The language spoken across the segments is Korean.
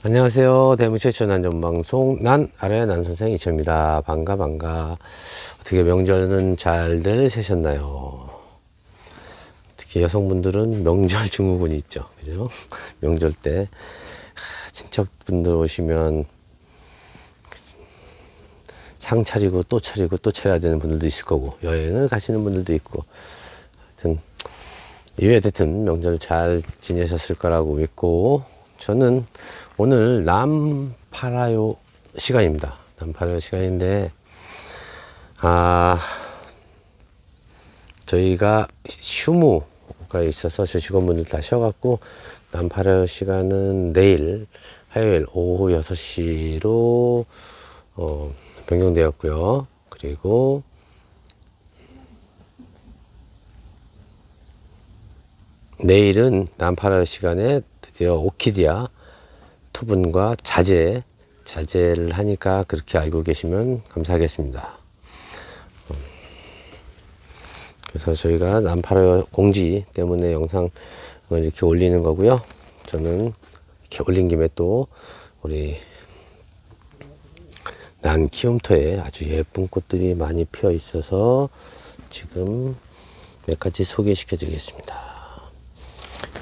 안녕하세요. 대무 최초 난전방송 난 아래 난 선생 이철입니다. 반가 반가. 어떻게 명절은 잘들 세셨나요? 특히 여성분들은 명절 증후군이 있죠. 그죠? 명절 때 하, 친척분들 오시면 상 차리고 또 차리고 또 차려야 되는 분들도 있을 거고 여행을 가시는 분들도 있고 하여튼 이 어쨌든 명절 잘 지내셨을 거라고 믿고 저는 오늘 남 팔아요 시간입니다. 남 팔아요 시간인데 아 저희가 휴무가 있어서 저 직원분들 다 쉬어갖고 남 팔아요 시간은 내일 화요일 오후 6시로 어, 변경되었고요. 그리고 내일은 남파라 시간에 드디어 오키디아 토분과 자재, 자재를 하니까 그렇게 알고 계시면 감사하겠습니다. 음. 그래서 저희가 남파라 공지 때문에 영상을 이렇게 올리는 거고요. 저는 이렇게 올린 김에 또 우리 난 키움터에 아주 예쁜 꽃들이 많이 피어 있어서 지금 몇 가지 소개시켜 드리겠습니다.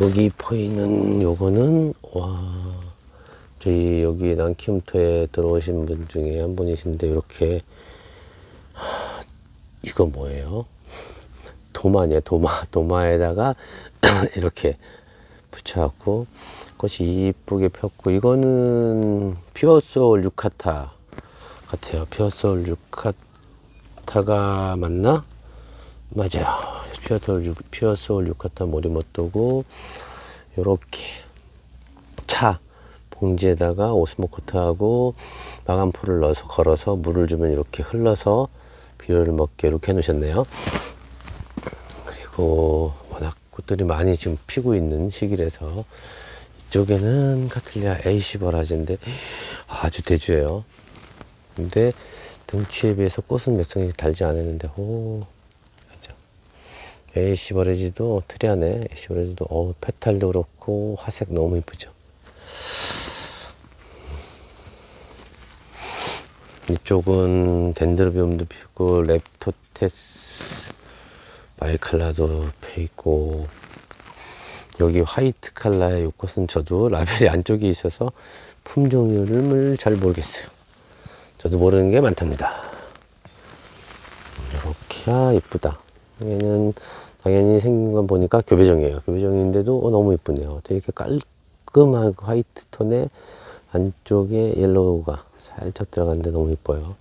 여기 보이는 요거는 와 저희 여기 난키움터에 들어오신 분 중에 한 분이신데 이렇게 하, 이거 뭐예요? 도마냐 도마 도마에다가 이렇게 붙여갖고 꽃이 이쁘게 폈고 이거는 피어소울 유카타 같아요. 피어소울 유카타가 맞나? 맞아요. 유- 피어소울 유카타 모리모토고 요렇게 차 봉지에다가 오스모코트하고 마감포를 넣어서 걸어서 물을 주면 이렇게 흘러서 비료를 먹게 이렇게 해놓으셨네요. 그리고 워낙 꽃들이 많이 지금 피고 있는 시기라서 이쪽에는 카틀리아 에이시버라제인데 아주 대주예요. 근데 등치에 비해서 꽃은 몇 송이 달지 않았는데 오 에이시버레지도 트리아네 에이시버레지도 어 페탈도 그렇고 화색 너무 이쁘죠 이쪽은 덴드로비움도 피고 랩토테스 마일칼라도 펴 있고 여기 화이트 칼라의 이 꽃은 저도 라벨이 안쪽에 있어서 품종을 잘 모르겠어요. 저도 모르는 게 많답니다. 이렇게 아 이쁘다. 얘는 당연히 생긴 건 보니까 교배종이에요. 교배종인데도 어, 너무 이쁘네요. 되게 깔끔한 그 화이트 톤에 안쪽에 옐로우가 살짝 들어갔는데 너무 이뻐요.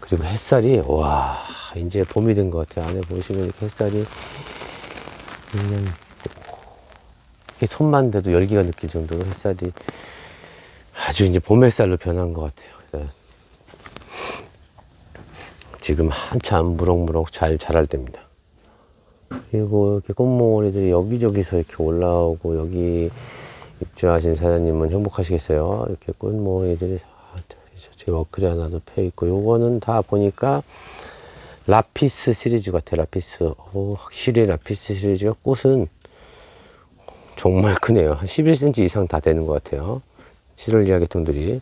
그리고 햇살이 와 이제 봄이 된 것 같아요. 안에 보시면 이렇게 햇살이 그냥 이렇게 손만 대도 열기가 느낄 정도로 햇살이 아주 이제 봄 햇살로 변한 것 같아요. 그래서 지금 한참 무럭무럭 잘 자랄 때입니다. 그리고 이렇게 꽃몽오리들이 여기저기서 이렇게 올라오고 여기 입주하신 사장님은 행복하시겠어요. 이렇게 꽃몽오리들이 제 워크리 하나도 패 있고 요거는 다 보니까 라피스 시리즈 같아요. 라피스. 오, 확실히 라피스 시리즈가 꽃은 정말 크네요. 한 11cm 이상 다 되는 것 같아요. 시럴리아 계통들이.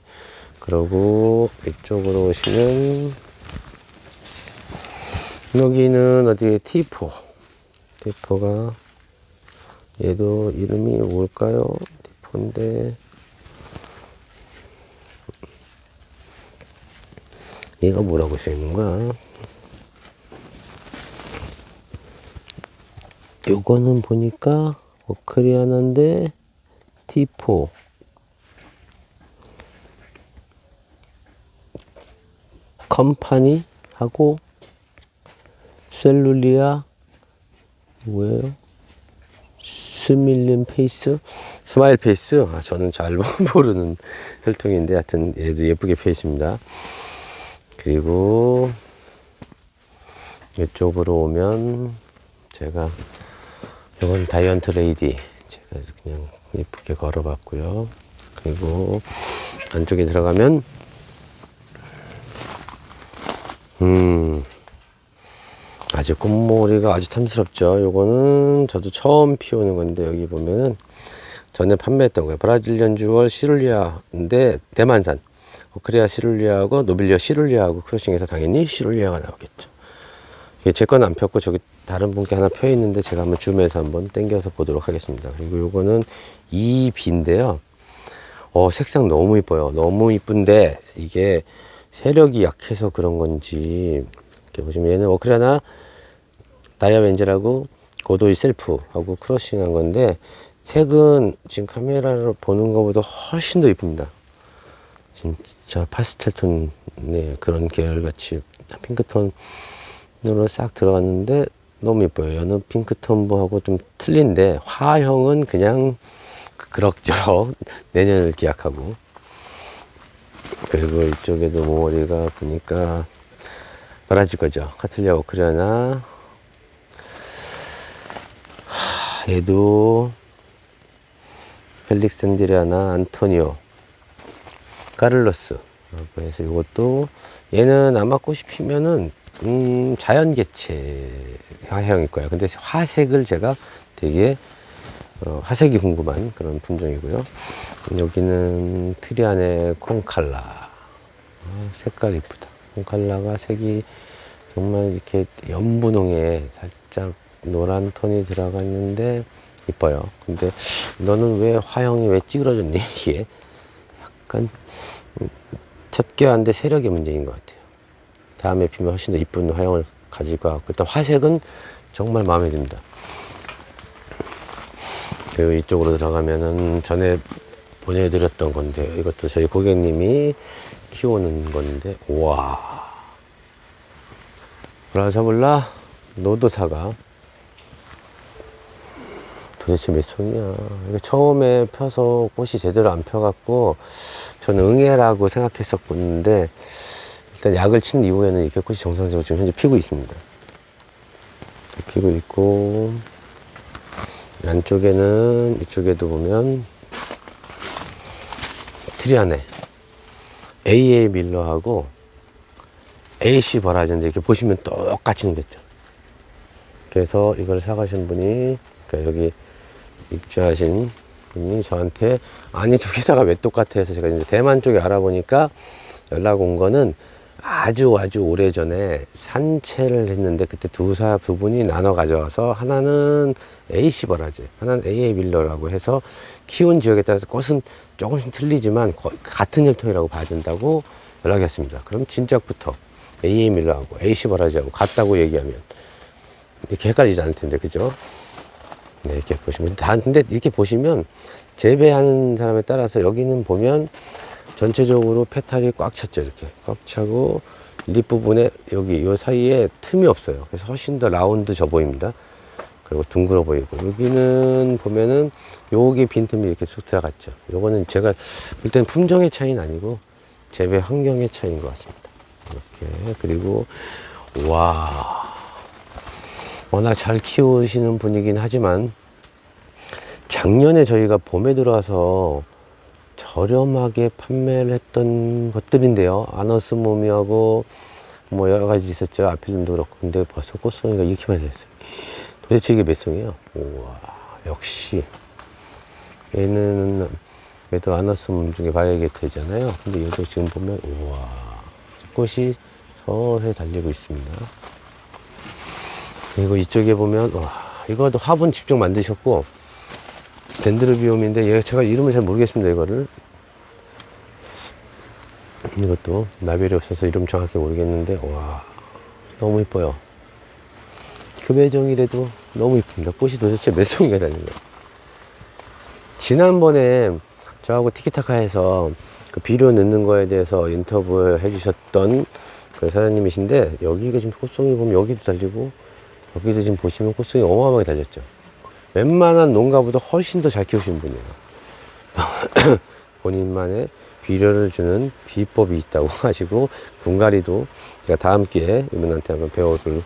그러고 이쪽으로 오시면 여기는 어디에 T4 디퍼가 얘도 이름이 뭘까요? 디퍼인데 얘가 뭐라고 써있는 거야? 요거는 보니까 오크리아나인데 티포 컴파니 하고 셀룰리아 뭐예요? 스밀린 페이스? 스마일 페이스? 아, 저는 잘 모르는 혈통인데 하여튼 얘도 예쁘게 펴 있습니다. 그리고 이쪽으로 오면 제가 이건 다이언트 레이디 제가 그냥 예쁘게 걸어봤고요. 그리고 안쪽에 들어가면 음 아주 꽃머리가 아주 탐스럽죠. 요거는 저도 처음 피우는 건데 여기 보면은 전에 판매했던 거예요. 브라질리언 주얼 시룰리아인데 대만산. 오크리아 시룰리아하고 노빌리아 시룰리아하고 크로싱해서 당연히 시룰리아가 나오겠죠. 제 건 안 폈고 저기 다른 분께 하나 펴 있는데 제가 한번 줌해서 한번 당겨서 보도록 하겠습니다. 그리고 요거는 이비인데요. 어, 색상 너무 이뻐요. 너무 이쁜데 이게 세력이 약해서 그런 건지 이렇게 보시면 얘는 오크리아나 다이아벤젤하고 고도이 셀프하고 크러싱한 건데 색은 지금 카메라로 보는 것보다 훨씬 더 이쁩니다. 진짜 파스텔 톤의 그런 계열같이 핑크톤으로 싹 들어갔는데 너무 이뻐요. 얘는 핑크톤하고 좀 틀린데 화형은 그냥 그- 그럭저럭 내년을 기약하고 그리고 이쪽에도 모머리가 보니까 브라질 거죠. 카틀리아 오크리아나 하, 얘도 펠릭스 샌드리아나 안토니오 카를로스 그래서 이것도 얘는 아마 꽃이 피면은 음, 자연 개체 화형일 거예요. 근데 화색을 제가 되게 어, 화색이 궁금한 그런 품종이고요. 여기는 트리안의 콩칼라. 아, 색깔 이쁘다. 콩칼라가 색이 정말 이렇게 연분홍에 살짝 노란 톤이 들어가 있는데 이뻐요. 근데 너는 왜 화형이 왜 찌그러졌니? 이게 약간 첫개한데 세력의 문제인 것 같아요. 다음에 피면 훨씬 더 이쁜 화형을 가질 것 같고 일단 화색은 정말 마음에 듭니다. 그리고 이쪽으로 들어가면은 전에 보내드렸던 건데 이것도 저희 고객님이 키우는 건데 와 브라사블라 노도사가 도대체 몇 송이야 처음에 펴서 꽃이 제대로 안 펴갖고 저는 응애라고 생각했었는데 일단 약을 친 이후에는 이렇게 꽃이 정상적으로 지금 현재 피고 있습니다 피고 있고 안쪽에는 이쪽에도 보면 트리안에 AA 밀러하고 AC 버라지인데 이렇게 보시면 똑같이 생겼죠. 그래서 이걸 사가신 분이 그러니까 여기 입주하신 분이 저한테 아니 두 개다가 왜 똑같아 해서 제가 이제 대만 쪽에 알아보니까 연락 온 거는 아주 아주 오래 전에 산채를 했는데 그때 두사 두 분이 나눠 가져와서 하나는 AC 버라지, 하나는 AA 밀러라고 해서 키운 지역에 따라서 꽃은 조금씩 틀리지만 같은 혈통이라고 봐야 된다고 연락이 왔습니다. 그럼 진작부터 AA 밀러하고 AC 버라지하고 같다고 얘기하면 이렇게 헷갈리지 않을 텐데 그죠? 네, 이렇게 보시면 다 근데 이렇게 보시면 재배하는 사람에 따라서 여기는 보면 전체적으로 페탈이 꽉 찼죠 이렇게. 꽉 차고 립 부분에 여기 요 사이에 틈이 없어요. 그래서 훨씬 더 라운드 져 보입니다. 그리고 둥글어 보이고. 여기는 보면은 여기 빈틈이 이렇게 쏙 들어갔죠. 요거는 제가 볼 때는 품종의 차이는 아니고 재배 환경의 차이인 것 같습니다. 이렇게. 그리고 와 워낙 잘 키우시는 분이긴 하지만 작년에 저희가 봄에 들어와서 저렴하게 판매를 했던 것들인데요. 아너스 모미하고 뭐 여러 가지 있었죠. 아필름도 그렇고. 근데 벌써 꽃송이가 이렇게 많이 됐어요. 도대체 이게 몇 송이에요? 우와, 역시. 얘는 얘도 아너스 몸 중에 바이게트잖아요. 근데 얘도 지금 보면 우와, 꽃이 서서히 달리고 있습니다. 그리고 이쪽에 보면 와, 이거도 화분 직접 만드셨고 덴드로비움인데 얘 제가 이름을 잘 모르겠습니다 이거를. 이것도 나벨이 없어서 이름 정확히 모르겠는데 와 너무 이뻐요. 금혜정이라도 너무 이쁩니다. 꽃이 도대체 몇 송이가 달린 거예요? 지난번에 저하고 티키타카에서 그 비료 넣는 거에 대해서 인터뷰 해주셨던 그 사장님이신데 여기가 지금 꽃송이 보면 여기도 달리고 여기도 지금 보시면 꽃송이 어마어마하게 달렸죠 웬만한 농가보다 훨씬 더 잘 키우신 분이에요. 본인만의 비료를 주는 비법이 있다고 하시고 분갈이도 제가 다음 기회에 이분한테 한번 배워볼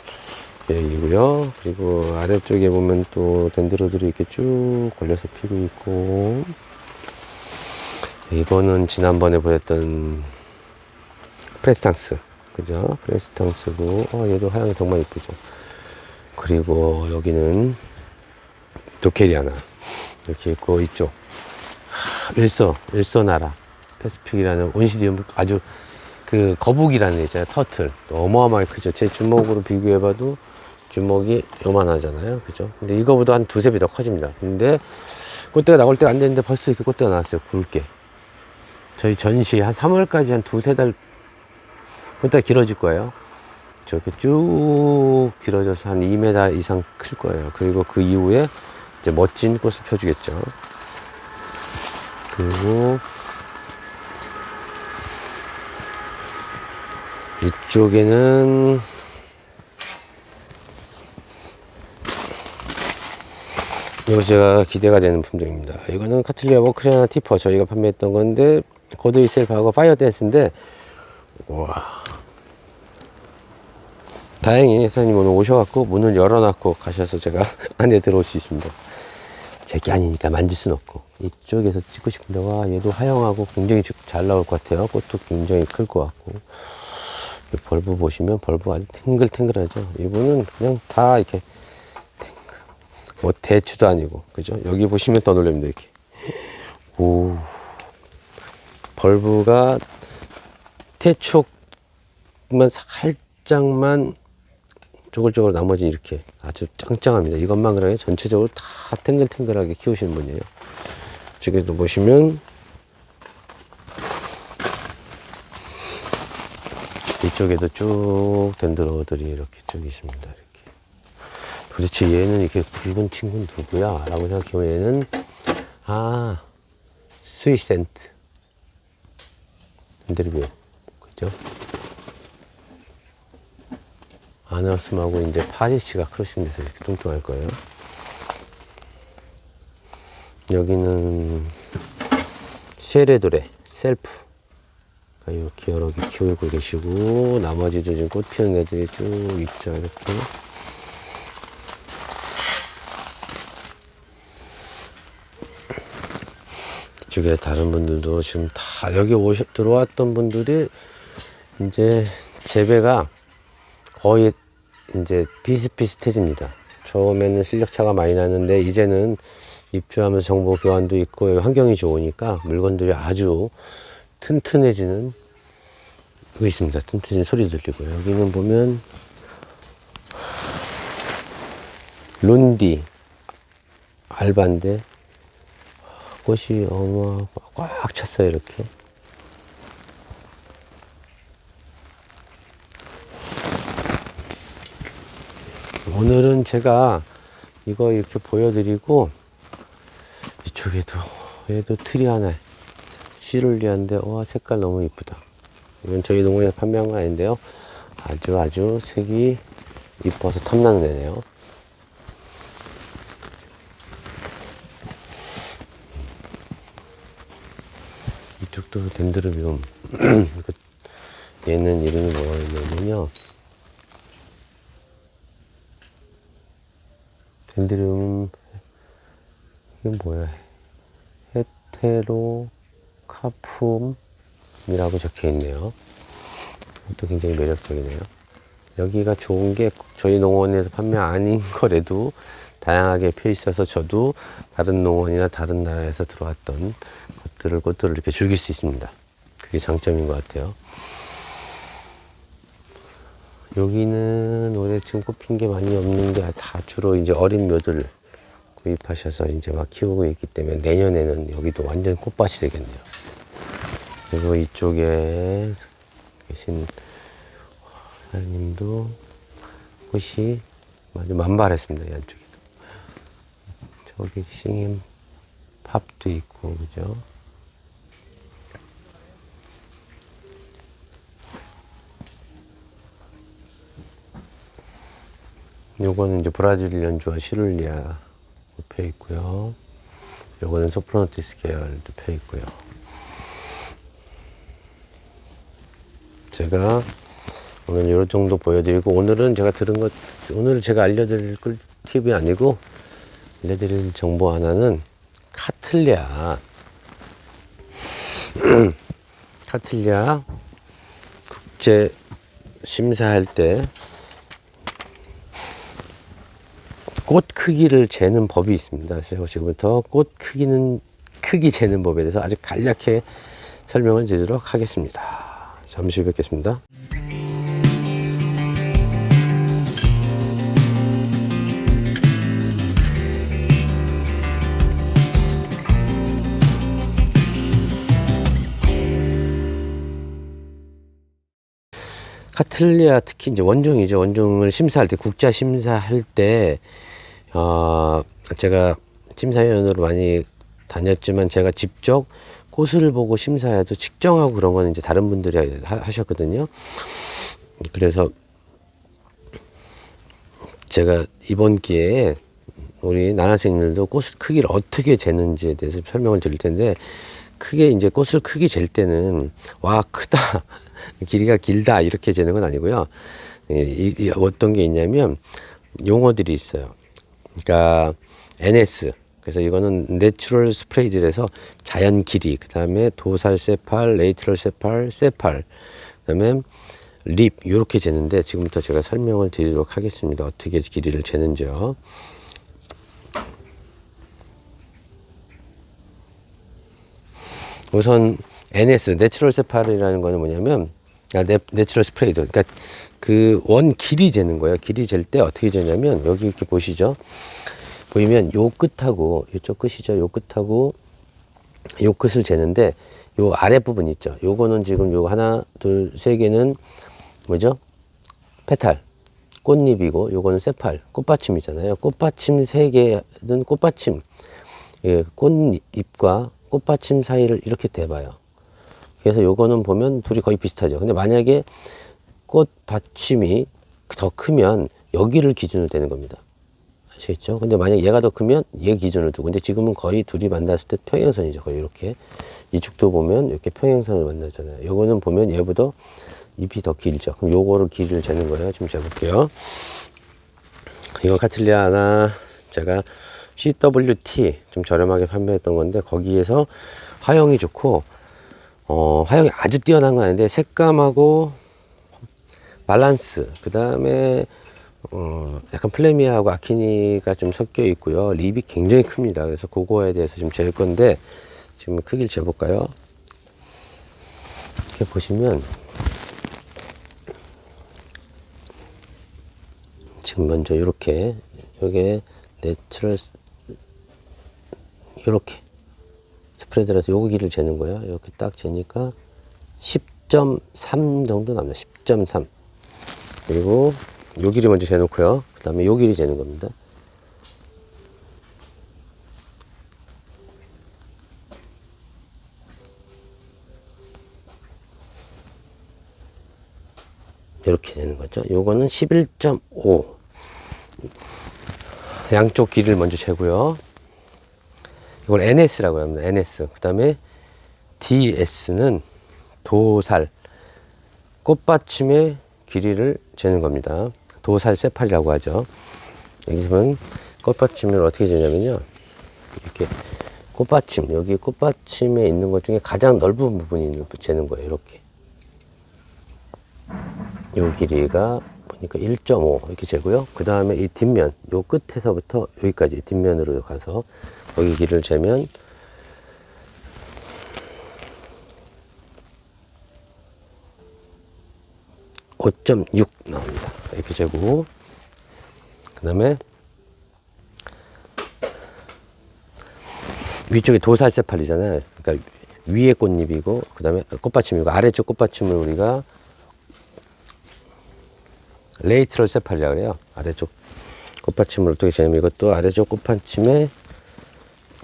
계획이고요. 그리고 아래쪽에 보면 또 덴드로들이 이렇게 쭉 걸려서 피고 있고 이거는 지난번에 보였던 프레스탕스 그죠? 프레스탕스고 어, 얘도 하얀게 정말 이쁘죠. 그리고 여기는 도케리아나 이렇게 있고 이쪽 일소, 일소나라, 패스픽이라는 온시디움 아주 그 거북이라는 애 있잖아요. 터틀. 어마어마하게 크죠. 제 주먹으로 비교해봐도 주먹이 요만하잖아요. 그죠? 근데 이거보다 한 두세 배 더 커집니다. 근데 꽃대가 나올 때가 안 됐는데 벌써 이렇게 꽃대가 나왔어요. 굵게. 저희 전시 한 3월까지 한 두세 달 꽃대가 길어질 거예요. 저렇게 쭉 길어져서 한 2m 이상 클 거예요. 그리고 그 이후에 이제 멋진 꽃을 펴주겠죠. 그리고 이쪽에는 이거 제가 기대가 되는 품종입니다. 이거는 카틀리아 워크리아나 티퍼 저희가 판매했던 건데 고드이 셀프하고 파이어 댄스인데 와 다행히 회사님 오늘 오셔갖고 문을 열어놨고 가셔서 제가 안에 들어올 수 있습니다. 제게 아니니까 만질 순 없고 이쪽에서 찍고 싶은데 와 얘도 화영하고 굉장히 잘 나올 것 같아요. 꽃도 굉장히 클 것 같고 이 벌브 보시면 벌브 아주 탱글탱글하죠. 이분은 그냥 다 이렇게 탱글 뭐 대추도 아니고 그죠? 여기 보시면 더 놀랍니다 이렇게 오 벌브가 태촉만 살짝만 쪼글쪼글 나머지 이렇게 아주 짱짱합니다. 이것만 그래요. 전체적으로 다 탱글탱글하게 키우시는 분이에요. 이쪽에도 보시면 이쪽에도 쭉 덴드로들이 이렇게 쭉 있습니다. 이렇게. 도대체 얘는 이렇게 붉은 친구는 누구야? 라고 생각해보면 얘는 아 스위센트 덴드리비오 그죠? 아나스하고 이제 파리시가 크로싱 돼서 이렇게 뚱뚱할 거예요. 여기는 쉐레도레 셀프 이렇게 여러 개 키우고 계시고 나머지도 지금 꽃 피는 애들이 쭉 있죠 이렇게 이쪽에 다른 분들도 지금 다 여기 오셔 들어왔던 분들이 이제 재배가 거의 이제 비슷비슷해집니다. 처음에는 실력 차가 많이 나는데 이제는 입주하면서 정보 교환도 있고 환경이 좋으니까 물건들이 아주 튼튼해지는 거 있습니다. 튼튼해진 소리 들리고 여기는 보면 론디 알바인데 꽃이 어마 꽉 찼어요 이렇게 오늘은 제가 이거 이렇게 보여드리고 이쪽에도 얘도 트리 하나 시룰리아인데 와 색깔 너무 이쁘다. 이건 저희 농원에서 판매한 거 아닌데요. 아주 아주 색이 이뻐서 탐나는 애네요. 이쪽도 덴드로비움. 이거 얘는 이름이 뭐냐면요 덴드리움 이건 뭐야 헤테로 카품이라고 적혀 있네요. 또 굉장히 매력적이네요. 여기가 좋은 게 저희 농원에서 판매 아닌 거래도 다양하게 펴 있어서 저도 다른 농원이나 다른 나라에서 들어왔던 것들을 꽃들을 이렇게 즐길 수 있습니다. 그게 장점인 것 같아요 여기는 올해 지금 꽃핀 게 많이 없는 게 다 주로 이제 어린 묘들 구입하셔서 이제 막 키우고 있기 때문에 내년에는 여기도 완전 꽃밭이 되겠네요. 그리고 이쪽에 계신 사장님도 꽃이 아주 만발했습니다. 이 안쪽에도. 저기 싱임 팝도 있고, 그죠? 요거는 이제 브라질 연주와 시룰리아 펴 있고요. 요거는 소프로노티스 계열도 펴 있고요. 제가 오늘 요 정도 보여드리고 오늘은 제가 들은 것 오늘 제가 알려드릴 꿀팁이 아니고 알려드릴 정보 하나는 카틀리아 카틀리아 국제 심사할 때 꽃 크기를 재는 법이 있습니다. 그래서 지금부터 꽃 크기는 크기 재는 법에 대해서 아주 간략하게 설명을 드리도록 하겠습니다. 잠시 후에 뵙겠습니다. 카틀리아 특히 이제 원종이죠. 원종을 심사할 때 국자 심사할 때 어, 제가 심사위원으로 많이 다녔지만 제가 직접 꽃을 보고 심사해도 측정하고 그런 거는 이제 다른 분들이 하, 하셨거든요. 그래서 제가 이번 기회에 우리 나나생들도 꽃 크기를 어떻게 재는지에 대해서 설명을 드릴 텐데 크게 이제 꽃을 크게 잴 때는 와 크다 길이가 길다 이렇게 재는 건 아니고요. 이, 이 어떤 게 있냐면 용어들이 있어요. 그러니까 NS 그래서 이거는 내추럴 스프레이드에서 자연 길이 그다음에 도살 세팔, 레이트럴 세팔, 세팔 그다음에 립 이렇게 재는데 지금부터 제가 설명을 드리도록 하겠습니다. 어떻게 길이를 재는지요. 우선 NS 내추럴 세팔이라는 거는 뭐냐면 아, 네, 내추럴 스프레이드 그러니까 그 원 길이 재는 거예요. 길이 잴 때 어떻게 재냐면 여기 이렇게 보시죠. 보이면 요 끝하고 이쪽 끝이죠. 요 끝하고 요 끝을 재는데 요 아랫 부분 있죠. 요거는 지금 요 하나 둘 세 개는 뭐죠? 페탈 꽃잎이고 요거는 세팔 꽃받침이잖아요. 꽃받침 세 개는 꽃받침 예, 꽃잎과 꽃받침 사이를 이렇게 대봐요. 그래서 요거는 보면 둘이 거의 비슷하죠. 근데 만약에 꽃 받침이 더 크면 여기를 기준으로 되는 겁니다. 아시겠죠? 근데 만약 얘가 더 크면 얘 기준을 두고 근데 지금은 거의 둘이 만났을 때 평행선이죠. 거의 이렇게 이쪽도 보면 이렇게 평행선을 만나잖아요. 요거는 보면 얘보다 잎이 더 길죠. 그럼 요거를 길이를 재는 거예요. 좀 재볼게요. 이거 카틀리아 하나 제가 CWT 좀 저렴하게 판매했던 건데 거기에서 화형이 좋고 어, 화형이 아주 뛰어난 건 아닌데 색감하고 밸런스 그 다음에 어, 약간 플레미아하고 아키니가 좀 섞여 있고요 립이 굉장히 큽니다 그래서 그거에 대해서 좀잴 건데 지금 크기를 재볼까요 이렇게 보시면 지금 먼저 이렇게 요게 내추럴 이렇게 스프레드라서 길을 재는 거예요. 이렇게 딱 재니까 10.3 정도 남니다. 10.3. 그리고 요 길이 먼저 재놓고요. 그 다음에 요 길이 재는 겁니다. 이렇게 되는 거죠. 요거는 11.5. 양쪽 길이를 먼저 재고요. 이걸 NS라고 합니다. NS. 그 다음에 DS는 도살. 꽃받침의 길이를 재는 겁니다. 도살 세팔이라고 하죠. 여기 보면 꽃받침을 어떻게 재냐면요. 이렇게 꽃받침, 여기 꽃받침에 있는 것 중에 가장 넓은 부분이 재는 거예요. 이렇게. 요 길이가 보니까 1.5 이렇게 재고요. 그 다음에 이 뒷면, 요 끝에서부터 여기까지 뒷면으로 가서 여기 길을 재면 (5.6) 나옵니다. 이렇게 재고. 그 다음에 위쪽이 도살세팔이잖아요. 그러니까 위에 꽃잎이고 그 다음에 꽃받침이고 아래쪽 꽃받침을 우리가 레이트럴 세팔이라고 그래요. 아래쪽 꽃받침을 어떻게 재냐면 이것도 아래쪽 꽃받침에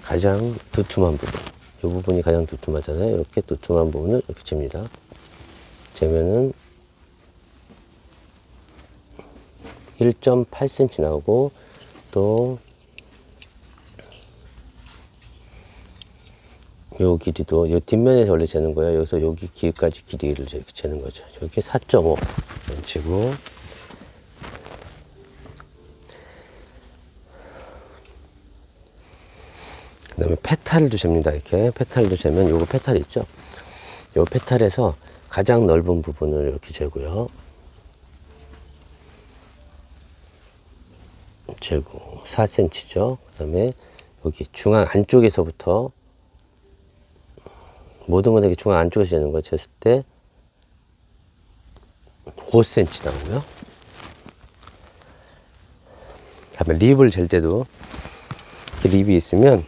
가장 두툼한 부분. 이 부분이 가장 두툼하잖아요. 이렇게 두툼한 부분을 이렇게 잽니다. 재면은 1.8cm 나오고 또 요 길이도 요 뒷면에서 원래 재는 거예요. 여기서 여기 길까지 길이를 이렇게 재는 거죠. 여기 4.5 재고 그 다음에 페탈도 잽니다. 이렇게 페탈도 재면 요거 페탈 있죠? 요 페탈에서 가장 넓은 부분을 이렇게 재고요. 재고 4cm죠. 그 다음에 여기 중앙 안쪽에서부터 모든 건 이렇게 중앙 안쪽에서 재는 거 쟀을 때 5cm 나오고요. 다음에 립을 잴 때도 립이 있으면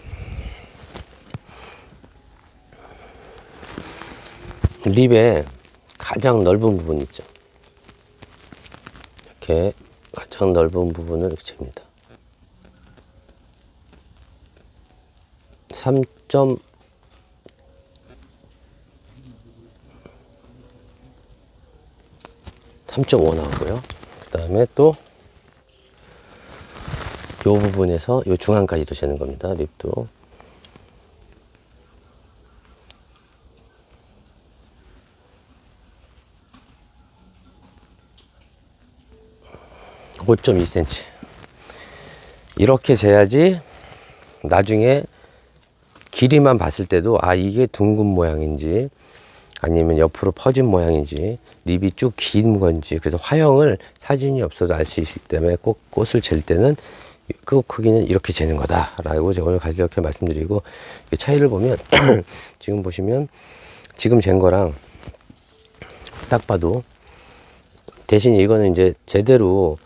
립에 가장 넓은 부분 있죠. 이렇게 가장 넓은 부분을 잽니다. 3. 3.5 나오고요. 그 다음에 또 요 부분에서 요 중앙까지도 재는 겁니다. 립도. (5 2 c m) 이렇게 재야지 나중에 길이만 봤을 때도 아 이게 둥근 모양인지 아니면 옆으로 퍼진 모양인지 립이 쭉 긴 건지 그래서 화형을 사진이 없어도 알 수 있기 때문에 꼭 꽃을 잴 때는 그 크기는 이렇게 재는 거다 라고 제가 오늘 간략하게 말씀드리고 이 차이를 보면 지금 보시면 지금 잰 거랑 딱 봐도 대신 이거는 이제 제대로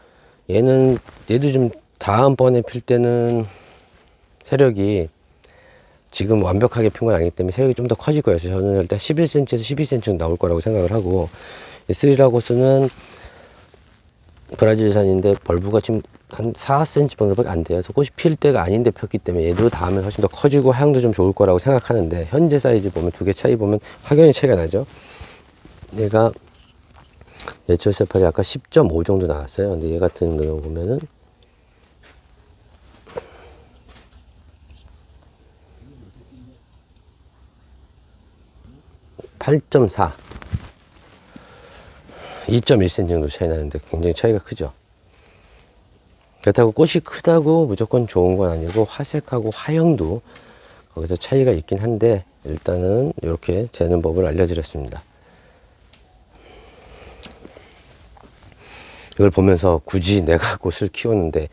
얘는 얘도 좀 다음번에 필 때는 세력이 지금 완벽하게 핀 건 아니기 때문에 세력이 좀 더 커질 거예요. 저는 일단 11cm에서 12cm 나올 거라고 생각을 하고 스리라고스는 브라질산인데 벌브가 지금 한 4cm 정도밖에 안 돼요. 꽃이 필 때가 아닌데 폈기 때문에 얘도 다음에 훨씬 더 커지고 향도 좀 좋을 거라고 생각하는데 현재 사이즈 보면 두 개 차이 보면 확연히 차이가 나죠. 얘가 내추럴 세팔이 아까 10.5 정도 나왔어요. 근데 얘 같은 경우 보면은 8.4 2.1cm 정도 차이 나는데 굉장히 차이가 크죠. 그렇다고 꽃이 크다고 무조건 좋은 건 아니고 화색하고 화형도 거기서 차이가 있긴 한데 일단은 이렇게 재는 법을 알려드렸습니다. 이걸 보면서 굳이 내가 꽃을 키우는데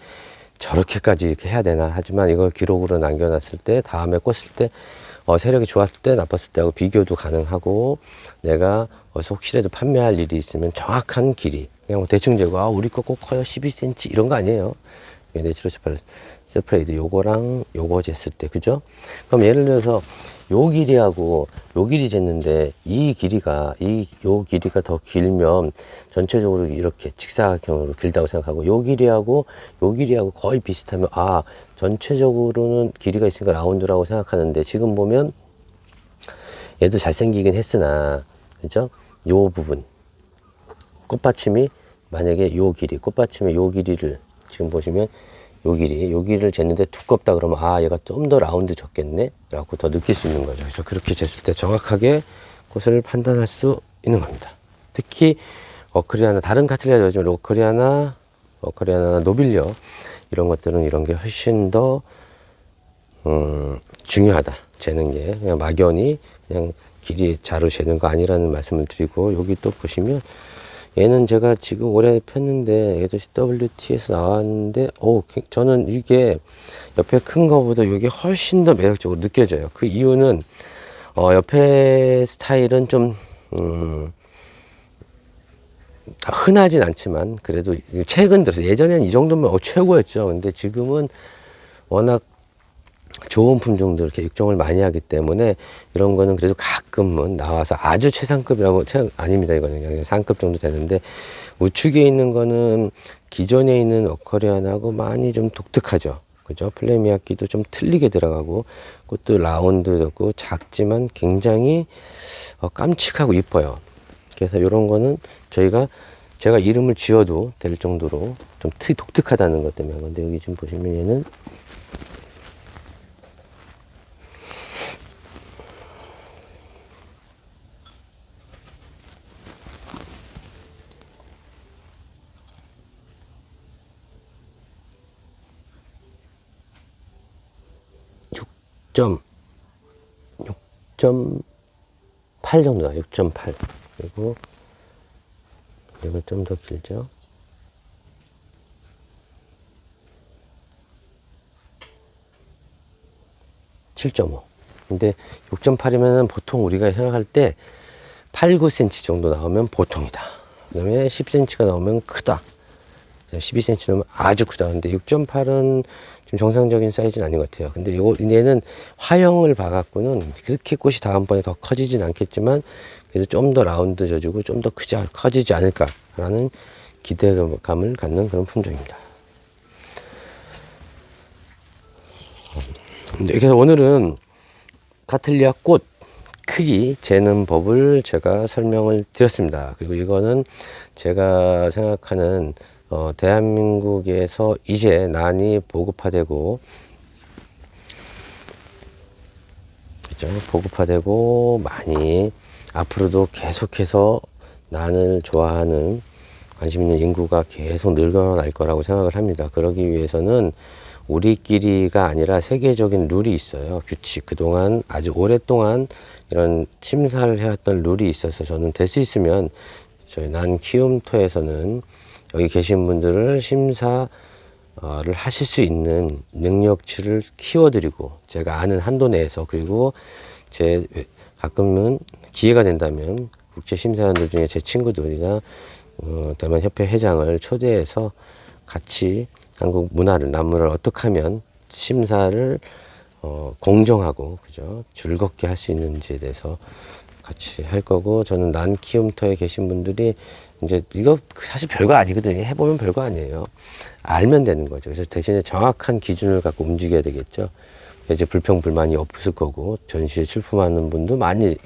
저렇게까지 이렇게 해야 되나? 하지만 이걸 기록으로 남겨놨을 때 다음에 꽂을 때 어, 세력이 좋았을 때 나빴을 때하고 비교도 가능하고 내가 어서 혹시라도 판매할 일이 있으면 정확한 길이 그냥 뭐 대충 재고 아 우리 거 꼭 커요. 12cm 이런 거 아니에요. 내추럴 세팔 세프레이드 요거랑 요거 쟀을 때 그죠? 그럼 예를 들어서 요 길이하고 요 길이 쟀는데 이 길이가 이 요 길이가 더 길면 전체적으로 이렇게 직사각형으로 길다고 생각하고 요 길이하고 요 길이하고 거의 비슷하면 아 전체적으로는 길이가 있으니까 라운드라고 생각하는데 지금 보면 얘도 잘생기긴 했으나 그죠? 요 부분. 꽃받침이 만약에 요 길이 꽃받침의 요 길이를 지금 보시면 요 길이 요 길이를 쟀는데 두껍다 그러면 아 얘가 좀 더 라운드 졌겠네? 라고 더 느낄 수 있는 거죠. 그래서 그렇게 쟀을 때 정확하게 꽃을 판단할 수 있는 겁니다. 특히 어크리아나 다른 카틀리아 요즘 로크리아나 어크리아나 노빌리어 이런 것들은 이런 게 훨씬 더 음, 중요하다. 재는 게. 그냥 막연히 그냥 길이 자루 재는 거 아니라는 말씀을 드리고 여기 또 보시면 얘는 제가 지금 올해 폈는데 얘도 CWT에서 나왔는데 어 저는 이게 옆에 큰 거보다 이게 훨씬 더 매력적으로 느껴져요. 그 이유는 어 옆에 스타일은 좀 음, 흔하진 않지만 그래도 최근 들어서 예전에는 이 정도면 어, 최고였죠. 근데 지금은 워낙 좋은 품종들 이렇게 육종을 많이 하기 때문에 이런 거는 그래도 가끔은 나와서 아주 최상급이라고 최, 아닙니다 이거는 그냥 상급 정도 되는데 우측에 있는 거는 기존에 있는 어커리안하고 많이 좀 독특하죠. 그죠? 플레미아끼도 좀 틀리게 들어가고 그것도 라운드였고 작지만 굉장히 어, 깜찍하고 이뻐요. 그래서 이런 거는 저희가 제가 이름을 지어도 될 정도로 좀 특, 독특하다는 것 때문에 근데 여기 지금 보시면 얘는 6.8 정도다. 6.8. 그리고 이거 좀더 길죠. 7.5. 근데 6.8이면은 보통 우리가 생각할 때 8, 9cm 정도 나오면 보통이다. 그 다음에 10cm가 나오면 크다. 12cm 나오면 아주 크다. 근데 6.8은 좀 정상적인 사이즈는 아닌 것 같아요. 근데 이거, 얘는 화형을 봐갖고는 그렇게 꽃이 다음번에 더 커지진 않겠지만 그래도 좀 더 라운드 져주고 좀 더 크지, 커지지 않을까라는 기대감을 갖는 그런 품종입니다. 네, 그래서 오늘은 카틀리아 꽃 크기 재는 법을 제가 설명을 드렸습니다. 그리고 이거는 제가 생각하는 어, 대한민국에서 이제 난이 보급화되고 그죠? 보급화되고 많이 앞으로도 계속해서 난을 좋아하는 관심 있는 인구가 계속 늘어날 거라고 생각을 합니다. 그러기 위해서는 우리끼리가 아니라 세계적인 룰이 있어요. 규칙. 그동안 아주 오랫동안 이런 심사를 해왔던 룰이 있어서 저는 될 수 있으면 저희 난 키움토에서는 여기 계신 분들을 심사를 하실 수 있는 능력치를 키워드리고 제가 아는 한도 내에서 그리고 제 가끔은 기회가 된다면 국제 심사위원들 중에 제 친구들이나 어, 대만 협회 회장을 초대해서 같이 한국 문화를 남문을 어떻게 하면 심사를 어, 공정하고 그죠? 즐겁게 할 수 있는지에 대해서 같이 할 거고 저는 난 키움터에 계신 분들이 이제 이거 사실 별거 아니거든요 해보면 별거 아니에요. 알면 되는 거죠. 그래서 대신에 정확한 기준을 갖고 움직여야 되겠죠. 이제 불평 불만이 없을 거고 전시에 출품하는 분도 많이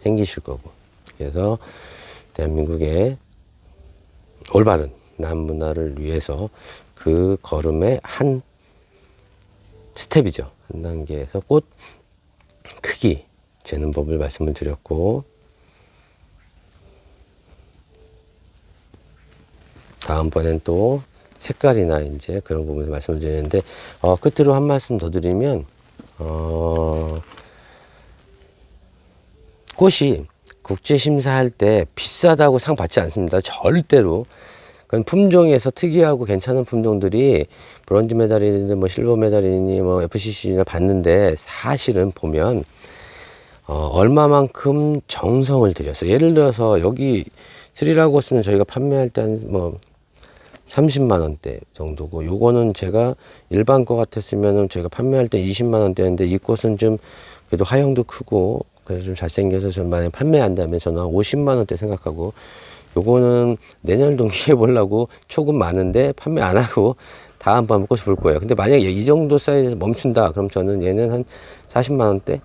생기실 거고. 그래서 대한민국의 올바른 남문화를 위해서 그 걸음의 한 스텝이죠. 한 단계에서 꽃 크기 재는 법을 말씀을 드렸고 다음번엔 또 색깔이나 이제 그런 부분을 말씀을 드리는데 어, 끝으로 한 말씀 더 드리면 어, 꽃이 국제 심사할 때 비싸다고 상 받지 않습니다. 절대로. 그건 품종에서 특이하고 괜찮은 품종들이 브론즈 메달이니 뭐 실버 메달이니 뭐 FCC나 받는데 사실은 보면 어, 얼마만큼 정성을 들여서 예를 들어서 여기 스리라고스는 저희가 판매할 때 한 뭐 30만 원대 정도고 요거는 제가 일반 거 같았으면은 제가 판매할 때 20만 원대인데 이 꽃은 좀 그래도 화형도 크고 그래서 좀 잘생겨서 전 만약에 판매한다면 저는 한 50만 원대 생각하고 요거는 내년 동기에 보려고 초급 많은데 판매 안 하고 다음번 꽃을 볼 거예요. 근데 만약에 이 정도 사이즈에서 멈춘다 그럼 저는 얘는 한 40만 원대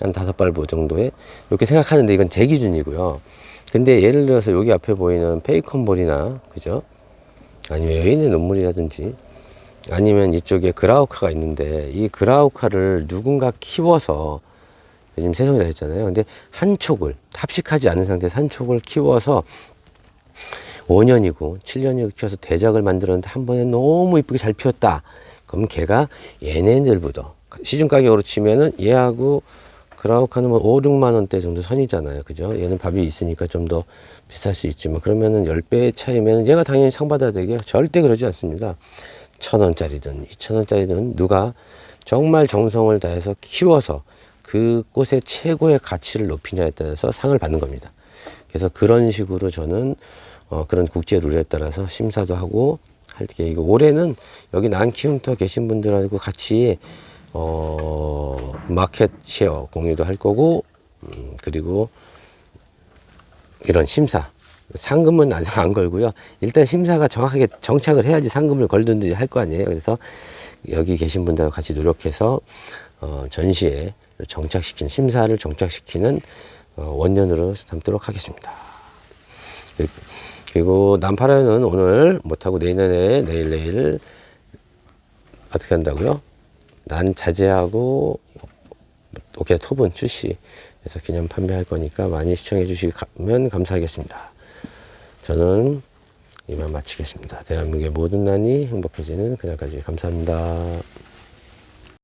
한 다섯 발보 정도에 이렇게 생각하는데 이건 제 기준이고요. 근데 예를 들어서 여기 앞에 보이는 페이컨볼이나 그죠? 아니면 여인의 눈물이라든지 아니면 이쪽에 그라우카가 있는데 이 그라우카를 누군가 키워서 요즘 세송이라 했잖아요. 근데 한 촉을 합식하지 않은 상태에서 한 촉을 키워서 5년이고 7년이고 키워서 대작을 만들었는데 한 번에 너무 이쁘게 잘 피웠다. 그럼 걔가 얘네들보다 시중 가격으로 치면은 얘하고 그라우카는 뭐 5, 6만 원대 정도 선이잖아요. 그죠? 얘는 밥이 있으니까 좀 더 비쌀 수 있지만 그러면은 10배 차이면 얘가 당연히 상 받아야 되게 절대 그러지 않습니다. 천 원짜리든 이천 원짜리든 누가 정말 정성을 다해서 키워서 그 꽃의 최고의 가치를 높이냐에 따라서 상을 받는 겁니다. 그래서 그런 식으로 저는 어, 그런 국제 룰에 따라서 심사도 하고 할게 이거 올해는 여기 난키움터 계신 분들하고 같이 어, 마켓 쉐어 공유도 할 거고 음, 그리고 이런 심사 상금은 안, 안 걸고요. 일단 심사가 정확하게 정착을 해야지 상금을 걸든지 할 거 아니에요. 그래서 여기 계신 분들과 같이 노력해서 어, 전시에 정착시키는 심사를 정착시키는 어, 원년으로 삼도록 하겠습니다. 그리고 난파라는 오늘 못하고 내년에 내일 내일 어떻게 한다고요? 난 자제하고 오케이 톱은 출시 해서 기념 판매할 거니까 많이 시청해 주시면 감사하겠습니다. 저는 이만 마치겠습니다. 대한민국의 모든 난이 행복해지는 그날까지 감사합니다.